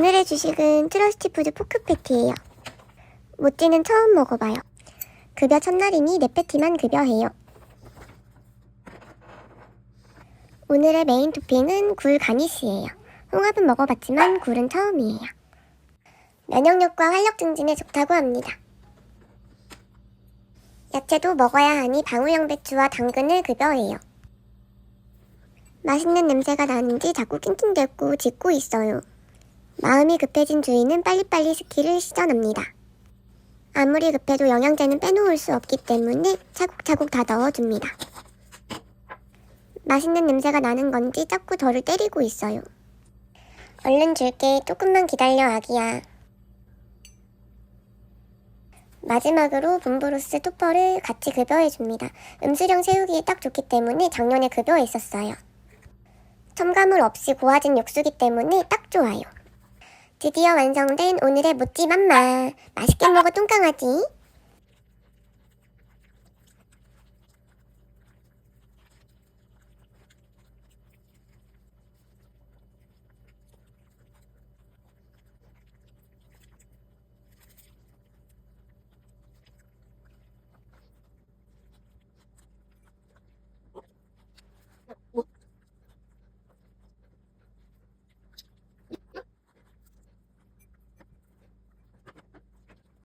주식은 트러스티푸드 포크 패티예요. 모찌는 처음 먹어봐요. 급여 첫날이니 네 패티만 급여해요. 오늘의 메인 토핑은 굴 가니쉬예요. 홍합은 먹어봤지만 굴은 처음이에요. 면역력과 활력 증진에 좋다고 합니다. 야채도 먹어야 하니 방울영 배추와 당근을 급여해요. 맛있는 냄새가 나는지 자꾸 낑낑댔고 짖고 있어요. 마음이 급해진 주인은 빨리빨리 스키를 시전합니다. 아무리 급해도 영양제는 빼놓을 수 없기 때문에 차곡차곡 다 넣어줍니다. 맛있는 냄새가 나는 건지 자꾸 저를 때리고 있어요. 얼른 줄게. 조금만 기다려, 아기야. 마지막으로 분브로스 토퍼를 같이 급여해줍니다. 음수령 세우기에 딱 좋기 때문에 작년에 급여했었어요. 첨가물 없이 고화진 육수기 때문에 딱 좋아요. 드디어 완성된 오늘의 모찌 맘마. 맛있게 먹어 뚱깡아지.